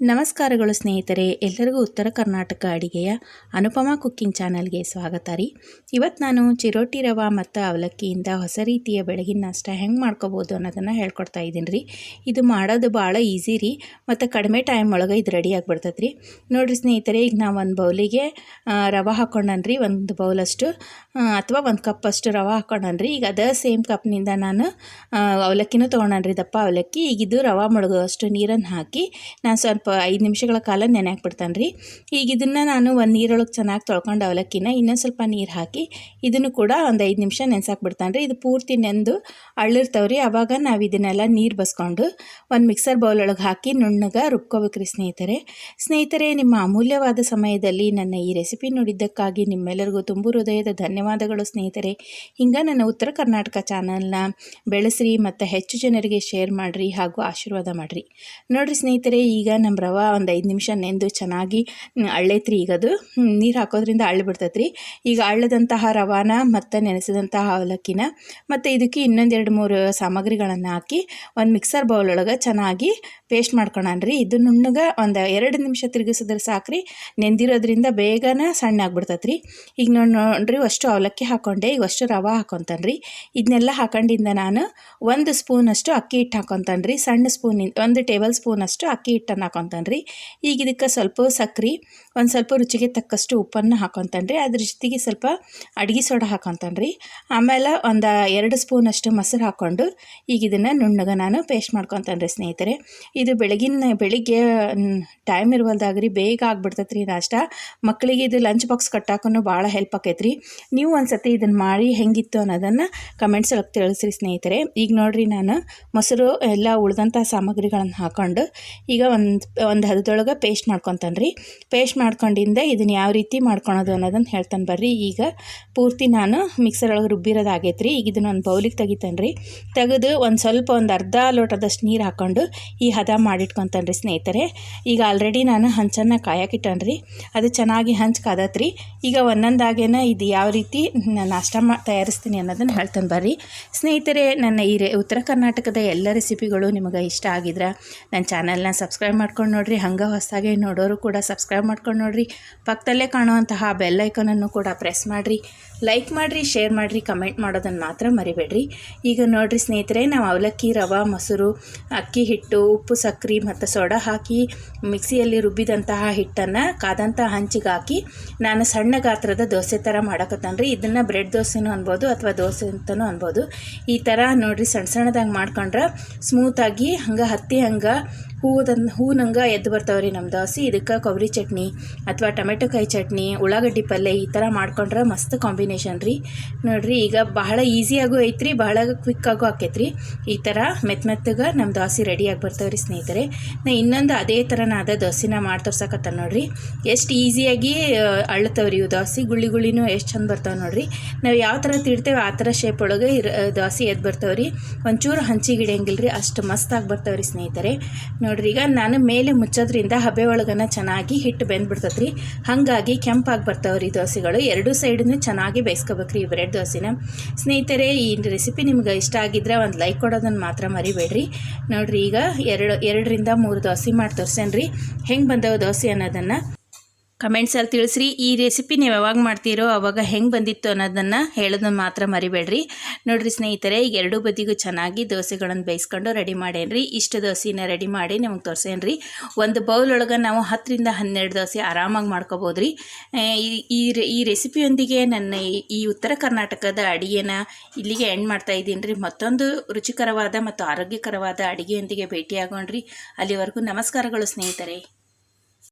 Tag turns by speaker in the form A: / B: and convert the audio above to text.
A: ನಮಸ್ಕಾರಗಳು ಸ್ನೇಹಿತರೆ, ಎಲ್ಲರಿಗೂ ಉತ್ತರ ಕರ್ನಾಟಕ ಅಡಿಗೆಯ ಅನುಪಮ ಕುಕ್ಕಿಂಗ್ ಚಾನಲ್ಗೆ ಸ್ವಾಗತ ರೀ. ಇವತ್ತು ನಾನು ಚಿರೋಟಿ ರವೆ ಮತ್ತು ಅವಲಕ್ಕಿಯಿಂದ ಹೊಸ ರೀತಿಯ ಬೆಳಗಿನ ನಾಷ್ಟ ಹೆಂಗೆ ಮಾಡ್ಕೋಬೋದು ಅನ್ನೋದನ್ನು ಹೇಳ್ಕೊಡ್ತಾ ಇದ್ದೀನಿ ರೀ. ಇದು ಮಾಡೋದು ಭಾಳ ಈಸಿ ರೀ, ಮತ್ತು ಕಡಿಮೆ ಟೈಮ್ ಒಳಗೆ ಇದು ರೆಡಿ ಆಗಿಬಿಡ್ತೈತೆ ರೀ. ನೋಡಿರಿ ಸ್ನೇಹಿತರೆ, ಈಗ ನಾವು ಒಂದು ಬೌಲಿಗೆ ರವೆ ಹಾಕ್ಕೊಂಡನ್ರಿ ಒಂದು ಬೌಲಷ್ಟು ಅಥವಾ ಒಂದು ಕಪ್ಪಷ್ಟು ರವೆ ಹಾಕ್ಕೊಂಡನ್ರಿ ಈಗ ಅದೇ ಸೇಮ್ ಕಪ್ನಿಂದ ನಾನು ಅವಲಕ್ಕಿನೂ ತೊಗೊಂಡನ್ರಿ ದಪ್ಪ ಅವಲಕ್ಕಿ. ಈಗಿದ್ದು ರವೆ ಮುಳುಗುವಷ್ಟು ನೀರನ್ನು ಹಾಕಿ ನಾನು ಸ್ವಲ್ಪ ಐದು ನಿಮಿಷಗಳ ಕಾಲ ನೆನೆ ಹಾಕ್ಬಿಡ್ತಾನೆ ರೀ ಈಗ ಇದನ್ನು ನಾನು ಒಂದು ನೀರೊಳಗೆ ಚೆನ್ನಾಗಿ ತೊಳ್ಕೊಂಡು ಅವಲಕ್ಕಿನ ಇನ್ನೊಂದು ಸ್ವಲ್ಪ ನೀರು ಹಾಕಿ ಇದನ್ನು ಕೂಡ ಒಂದು ಐದು ನಿಮಿಷ ನೆನೆಸಾಕ್ಬಿಡ್ತಾನೆ ರೀ ಇದು ಪೂರ್ತಿ ನೆಂದು ಅಳ್ಳಿರ್ತಾವೆ ರೀ ಆವಾಗ ನಾವು ಇದನ್ನೆಲ್ಲ ನೀರು ಬಸ್ಕೊಂಡು ಒಂದು ಮಿಕ್ಸರ್ ಬೌಲ್ ಒಳಗೆ ಹಾಕಿ ನುಣ್ಣಗೆ ರುಬ್ಕೋಬೇಕ್ರಿ ಸ್ನೇಹಿತರೆ. ಸ್ನೇಹಿತರೆ, ನಿಮ್ಮ ಅಮೂಲ್ಯವಾದ ಸಮಯದಲ್ಲಿ ನನ್ನ ಈ ರೆಸಿಪಿ ನೋಡಿದ್ದಕ್ಕಾಗಿ ನಿಮ್ಮೆಲ್ಲರಿಗೂ ತುಂಬು ಹೃದಯದ ಧನ್ಯವಾದಗಳು ಸ್ನೇಹಿತರೆ. ಹಿಂಗೆ ನನ್ನ ಉತ್ತರ ಕರ್ನಾಟಕ ಚಾನಲ್ನ ಬೆಳೆಸ್ರಿ, ಮತ್ತು ಹೆಚ್ಚು ಜನರಿಗೆ ಶೇರ್ ಮಾಡಿರಿ ಹಾಗೂ ಆಶೀರ್ವಾದ ಮಾಡಿರಿ. ನೋಡಿರಿ ಸ್ನೇಹಿತರೆ, ಈಗ ನಮ್ಮ ರವೆ ಒಂದು ಐದು ನಿಮಿಷ ನೆಂದು ಚೆನ್ನಾಗಿ ಅಳ್ಳೈತ್ರಿ ಈಗ ಅದು. ನೀರು ಹಾಕೋದ್ರಿಂದ ಅಳ್ಳಿ ಬಿಡ್ತೈತ್ರಿ. ಈಗ ಅಳ್ಳದಂತಹ ರವಾನ ಮತ್ತು ನೆನೆಸಿದಂತಹ ಅವಲಕ್ಕಿನ ಮತ್ತು ಇದಕ್ಕೆ ಇನ್ನೊಂದೆರಡು ಮೂರು ಸಾಮಗ್ರಿಗಳನ್ನು ಹಾಕಿ ಒಂದು ಮಿಕ್ಸರ್ ಬೌಲ್ ಒಳಗೆ ಚೆನ್ನಾಗಿ ಪೇಸ್ಟ್ ಮಾಡ್ಕೊಳನ್ರಿ. ಇದು ನುಣ್ಣಗೆ ಒಂದು ಎರಡು ನಿಮಿಷ ತಿರುಗಿಸಿದ್ರೆ ಸಾಕ್ರಿ. ನೆಂದಿರೋದ್ರಿಂದ ಬೇಗನೆ ಸಣ್ಣ ಆಗ್ಬಿಡ್ತೈತೆ ರೀ ಈಗ ನೋಡಿ, ನೋಡ್ರಿ ಅಷ್ಟು ಅವಲಕ್ಕಿ ಹಾಕ್ಕೊಂಡೆ ಈಗ ಅಷ್ಟು ರವೆ ಹಾಕ್ಕೊತಾನೆ ರೀ ಇದನ್ನೆಲ್ಲ ಹಾಕೊಂಡಿಂದ ನಾನು ಒಂದು ಸ್ಪೂನಷ್ಟು ಅಕ್ಕಿ ಹಿಟ್ಟು ಹಾಕ್ಕೊತಾನೆ ರೀ ಸಣ್ಣ ಸ್ಪೂನಿಂದ ಒಂದು ಟೇಬಲ್ ಸ್ಪೂನಷ್ಟು ಅಕ್ಕಿ ಹಿಟ್ಟನ್ನು ಹಾಕ್ಕೊತಾನೆ ರೀ ಈಗ ಇದಕ್ಕೆ ಸ್ವಲ್ಪ ಸಕ್ರೆ, ಒಂದು ಸ್ವಲ್ಪ ರುಚಿಗೆ ತಕ್ಕಷ್ಟು ಉಪ್ಪನ್ನು ಹಾಕ್ಕೊತಾನೆ ರೀ ಅದ್ರ ಜೊತೆಗೆ ಸ್ವಲ್ಪ ಅಡುಗೆ ಸೋಡಾ ಹಾಕ್ಕೊತಾನೆ ರೀ ಆಮೇಲೆ ಒಂದು ಎರಡು ಸ್ಪೂನಷ್ಟು ಮೊಸರು ಹಾಕ್ಕೊಂಡು ಈಗ ಇದನ್ನು ನುಣ್ಣಗೆ ನಾನು ಪೇಸ್ಟ್ ಮಾಡ್ಕೊತಾನೆ ರೀ ಸ್ನೇಹಿತರೆ. ಇದು ಬೆಳಗಿನ, ಬೆಳಿಗ್ಗೆ ಟೈಮ್ ಇರುವಲ್ದಾಗ್ರಿ ಬೇಗ ಆಗ್ಬಿಡ್ತೈತೆ ರೀ ನಾಷ್ಟ. ಮಕ್ಕಳಿಗೆ ಇದು ಲಂಚ್ ಬಾಕ್ಸ್ ಕಟ್ಟಾಕೂ ಭಾಳ ಹೆಲ್ಪ್ ಆಕೈತ್ರಿ. ನೀವು ಒಂದು ಸತಿ ಇದನ್ನು ಮಾಡಿ ಹೆಂಗಿತ್ತು ಅನ್ನೋದನ್ನು ಕಮೆಂಟ್ಸ್ ಒಳಗೆ ತಿಳಿಸ್ರಿ ಸ್ನೇಹಿತರೆ. ಈಗ ನೋಡಿರಿ ನಾನು ಮೊಸರು ಎಲ್ಲ ಉಳಿದಂಥ ಸಾಮಗ್ರಿಗಳನ್ನು ಹಾಕ್ಕೊಂಡು ಈಗ ಒಂದು ಒಂದು ಹದದೊಳಗೆ ಪೇಸ್ಟ್ ಮಾಡ್ಕೊತಾನೆ ರೀ ಪೇಸ್ಟ್ ಮಾಡ್ಕೊಂಡಿಂದ ಇದನ್ನು ಯಾವ ರೀತಿ ಮಾಡ್ಕೊಳೋದು ಅನ್ನೋದನ್ನು ಹೇಳ್ತಾನೆ ಬರ್ರಿ. ಈಗ ಪೂರ್ತಿ ನಾನು ಮಿಕ್ಸರ್ ಒಳಗೆ ರುಬ್ಬಿರೋದು ಆಗೈತೆ ರೀ ಈಗ ಇದನ್ನ ಒಂದು ಬೌಲಿಗೆ ತೆಗಿತಾನೆ ರೀ ತೆಗೆದು ಒಂದು ಸ್ವಲ್ಪ ಒಂದು ಅರ್ಧ ಲೋಟದಷ್ಟು ನೀರು ಹಾಕ್ಕೊಂಡು ಈ ಹದ ಮಾಡಿಟ್ಕೊತಾನೆ ರೀ ಸ್ನೇಹಿತರೆ. ಈಗ ಆಲ್ರೆಡಿ ನಾನು ಹಂಚನ್ನು ಕಾಯಕ್ಕಿಟ್ಟೇನೆ ರೀ ಅದು ಚೆನ್ನಾಗಿ ಹಂಚ್ ಕಾದತ್ ರೀ ಈಗ ಒಂದೊಂದಾಗೇನ ಇದು ಯಾವ ರೀತಿ ನಾಷ್ಟ ಮಾ ತಯಾರಿಸ್ತೀನಿ ಅನ್ನೋದನ್ನು ಹೇಳ್ತಾನೆ ಬರ್ರಿ. ಸ್ನೇಹಿತರೆ, ನನ್ನ ಈ ಉತ್ತರ ಕರ್ನಾಟಕದ ಎಲ್ಲ ರೆಸಿಪಿಗಳು ನಿಮಗೆ ಇಷ್ಟ ಆಗಿದ್ರೆ ನನ್ನ ಚಾನಲ್ನ ಸಬ್ಸ್ಕ್ರೈಬ್ ಮಾಡ್ಕೊಂಡು ನೋಡಿರಿ, ಹಂಗೆ ಹೊಸದಾಗೆ ನೋಡೋರು ಕೂಡ ಸಬ್ಸ್ಕ್ರೈಬ್ ಮಾಡ್ಕೊಂಡು ನೋಡ್ರಿ. ಪಕ್ಕದಲ್ಲೇ ಕಾಣುವಂತಹ ಬೆಲ್ ಐಕನನ್ನು ಕೂಡ ಪ್ರೆಸ್ ಮಾಡಿರಿ. ಲೈಕ್ ಮಾಡಿರಿ ಶೇರ್ ಮಾಡಿರಿ ಕಮೆಂಟ್ ಮಾಡೋದನ್ನು ಮಾತ್ರ ಮರಿಬೇಡ್ರಿ. ಈಗ ನೋಡ್ರಿ ಸ್ನೇಹಿತರೆ, ನಾವು ಅವಲಕ್ಕಿ, ರವೆ, ಮೊಸರು, ಅಕ್ಕಿ ಹಿಟ್ಟು, ಉಪ್ಪು ಸಕ್ಕರೆ ಮತ್ತು ಸೋಡಾ ಹಾಕಿ ಮಿಕ್ಸಿಯಲ್ಲಿ ರುಬ್ಬಿದಂತಹ ಹಿಟ್ಟನ್ನು ಕಾದಂಥ ಹಂಚಿಗೆ ಹಾಕಿ ನಾನು ಸಣ್ಣ ಗಾತ್ರದ ದೋಸೆ ಥರ ರೀ ಇದನ್ನು ಬ್ರೆಡ್ ದೋಸೆನೂ ಅನ್ಬೋದು ಅಥವಾ ದೋಸೆ ಅಂತಲೂ ಅನ್ಬೋದು. ಈ ಥರ ನೋಡ್ರಿ ಸಣ್ಣ ಸಣ್ಣದಾಗಿ ಮಾಡ್ಕೊಂಡ್ರೆ ಸ್ಮೂತಾಗಿ ಹಂಗೆ ಹತ್ತಿ ಹಂಗೆ ಹೂವದನ್ ಹೂನಂಗೆ ಎದ್ದು ಬರ್ತಾವೆ ರೀ ನಮ್ಮ ದೋಸೆ. ಇದಕ್ಕೆ ಕೊಬ್ಬರಿ ಚಟ್ನಿ ಅಥವಾ ಟೊಮೆಟೊ ಕಾಯಿ ಚಟ್ನಿ, ಉಳ್ಳಾಗಡ್ಡಿ ಪಲ್ಯ ಈ ಥರ ಮಾಡ್ಕೊಂಡ್ರೆ ಮಸ್ತ್ ಕಾಂಬಿನೇಷನ್ ರೀ. ನೋಡ್ರಿ, ಈಗ ಬಹಳ ಈಸಿಯಾಗೂ ಐತ್ರಿ, ಬಹಳ ಕ್ವಿಕ್ಕಾಗೂ ಆಕೈತ್ರಿ. ಈ ಥರ ಮೆತ್ತ ಮೆತ್ತಗೆ ನಮ್ಮ ದೋಸೆ ರೆಡಿಯಾಗಿ ಬರ್ತಾವೆ ರೀ ಸ್ನೇಹಿತರೆ. ನಾ ಇನ್ನೊಂದು ಅದೇ ಥರನಾದ ದೋಸೆನ ಮಾಡಿ ತೋರ್ಸಕತ್ತ ನೋಡ್ರಿ. ಎಷ್ಟು ಈಸಿಯಾಗಿ ಅಳ್ತಾವೆ ರೀ ಇವು ದೋಸೆ. ಗುಳ್ಳಿ ಗುಳಿನೂ ಎಷ್ಟು ಚಂದ ಬರ್ತಾವೆ ನೋಡ್ರಿ. ನಾವು ಯಾವ ಥರ ತಿಡ್ತೇವೆ ಆ ಥರ ಶೇಪ್ ಒಳಗೆ ಇರ ದೋಸೆ ಎದ್ದು ಬರ್ತಾವೆ ರೀ ಒಂಚೂರು ಹಂಚಿಗಿಡಂಗಿಲ್ಲ ರೀ ಅಷ್ಟು ಮಸ್ತಾಗಿ ಬರ್ತಾವೆ ರೀ ಸ್ನೇಹಿತರೆ. ನೋಡ್ರಿ, ಈಗ ನಾನು ಮೇಲೆ ಮುಚ್ಚೋದ್ರಿಂದ ಹಬೆ ಒಳಗನ ಚೆನ್ನಾಗಿ ಹಿಟ್ಟು ಬೆಂದ್ಬಿಡ್ತೈತೆ ರೀ ಹಾಗಾಗಿ ಕೆಂಪಾಗಿ ಬರ್ತಾವೆ ರೀ ದೋಸೆಗಳು. ಎರಡೂ ಸೈಡನ್ನು ಚೆನ್ನಾಗಿ ಬೇಯಿಸ್ಕೋಬೇಕ್ರಿ ಈ ಬ್ರೆಡ್ ದೋಸೆನ. ಸ್ನೇಹಿತರೆ, ಈ ರೆಸಿಪಿ ನಿಮ್ಗೆ ಇಷ್ಟ ಆಗಿದ್ರೆ ಒಂದು ಲೈಕ್ ಕೊಡೋದನ್ನು ಮಾತ್ರ ಮರಿಬೇಡ್ರಿ. ನೋಡ್ರಿ, ಈಗ ಎರಡು, ಎರಡರಿಂದ ಮೂರು ದೋಸೆ ಮಾಡಿ ತೋರ್ಸೇನ್ರಿ. ಹೆಂಗೆ ಬಂದವು ದೋಸೆ ಅನ್ನೋದನ್ನು. ಕಮೆಂಟ್ಸಲ್ಲಿ ತಿಳಿಸ್ರಿ, ಈ ರೆಸಿಪಿ ನೀವು ಯಾವಾಗ ಮಾಡ್ತೀರೋ ಅವಾಗ ಹೆಂಗೆ ಬಂದಿತ್ತು ಅನ್ನೋದನ್ನು ಹೇಳೋದನ್ನ ಮಾತ್ರ ಮರಿಬೇಡ್ರಿ. ನೋಡಿರಿ ಸ್ನೇಹಿತರೆ, ಈಗ ಎರಡೂ ಬದಿಗೂ ಚೆನ್ನಾಗಿ ದೋಸೆಗಳನ್ನು ಬೇಯಿಸ್ಕೊಂಡು ರೆಡಿ ಮಾಡೇನ್ರಿ. ಇಷ್ಟು ದೋಸೆನ ರೆಡಿ ಮಾಡಿ ನಿಮಗೆ ತೋರಿಸೇನ್ರಿ. ಒಂದು ಬೌಲ್ ಒಳಗೆ ನಾವು ಹತ್ತರಿಂದ ಹನ್ನೆರಡು ದೋಸೆ ಆರಾಮಾಗಿ ಮಾಡ್ಕೋಬೋದು ರೀ ಈ- ಈ ರೆಸಿಪಿಯೊಂದಿಗೆ ನನ್ನ ಈ ಉತ್ತರ ಕರ್ನಾಟಕದ ಅಡಿಗೆನ ಇಲ್ಲಿಗೆ ಎಂಡ್ ಮಾಡ್ತಾ ಇದ್ದೀನಿ ರೀ. ಮತ್ತೊಂದು ರುಚಿಕರವಾದ ಮತ್ತು ಆರೋಗ್ಯಕರವಾದ ಅಡಿಗೆಯೊಂದಿಗೆ ಭೇಟಿಯಾಗೋಣ್ರಿ. ಅಲ್ಲಿವರೆಗೂ ನಮಸ್ಕಾರಗಳು ಸ್ನೇಹಿತರೆ.